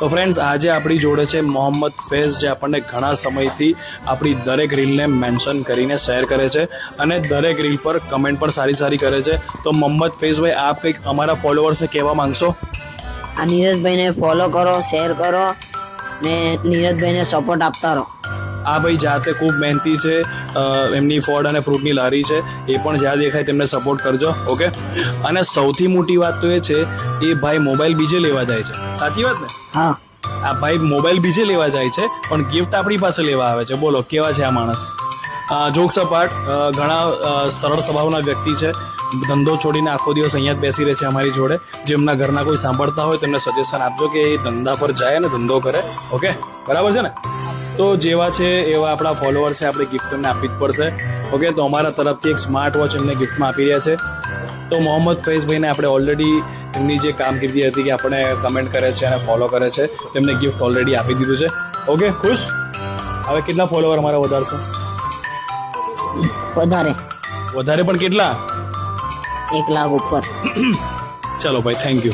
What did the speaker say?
તો ફ્રેન્ડ્સ આજે આપણી જોડે છે મોહમ્મદ ફૈઝ, જે આપણને ઘણા સમયથી આપણી દરેક રીલને મેન્શન કરીને શેર કરે છે અને દરેક રીલ પર કમેન્ટ પણ સારી સારી કરે છે. તો મોહમ્મદ ફેઝભાઈ આપ કંઈક અમારા ફોલોઅર્સને કહેવા માંગશો? આ નીરજભાઈને ફોલો કરો શેર કરો ને નીરજભાઈને સપોર્ટ આપતા રહો. આ ભાઈ જાતે ખૂબ મહેનતી છે એમની ફળ અને ફ્રૂટની લારી છે એ પણ જ્યાં દેખાય તેમને સપોર્ટ કરજો ઓકે અને સૌથી મોટી વાત તો એ છે એ ભાઈ મોબાઈલ બીજે લેવા જાય છે. સાચી વાત ને? હા. આ ભાઈ મોબાઈલ બીજે લેવા જાય છે પણ ગિફ્ટ આપણી પાસે લેવા આવે છે. બોલો કેવા છે આ માણસ? જોક સપાટ ઘણા સરળ સ્વભાવના વ્યક્તિ છે. ધંધો છોડીને આખો દિવસ અહીંયા જ બેસી રહે છે અમારી જોડે. જેમના ઘરના કોઈ સાંભળતા હોય તેમને સજેશન આપજો કે એ ધંધા પર જાય અને ધંધો કરે ઓકે બરાબર છે ને? તો જેવા છે એવા આપણા ફોલોઅર છે આપણે ગિફ્ટ એમને આપવી જ પડશે. ઓકે તો અમારા તરફથી એક સ્માર્ટ વોચ એમને ગિફ્ટમાં આપી રહ્યા છે. તો મોહમ્મદ ફૈઝભાઈને આપણે ઓલરેડી એમની જે કામગીરી હતી કે આપણે કમેન્ટ કરે છે અને ફોલો કરે છે તેમને ગિફ્ટ ઓલરેડી આપી દીધું છે. ઓકે ખુશ? હવે કેટલા ફોલોવર અમારા વધારશો? વધારે. વધારે પણ કેટલા? એક લાખ ઉપર. ચલો ભાઈ થેન્ક યુ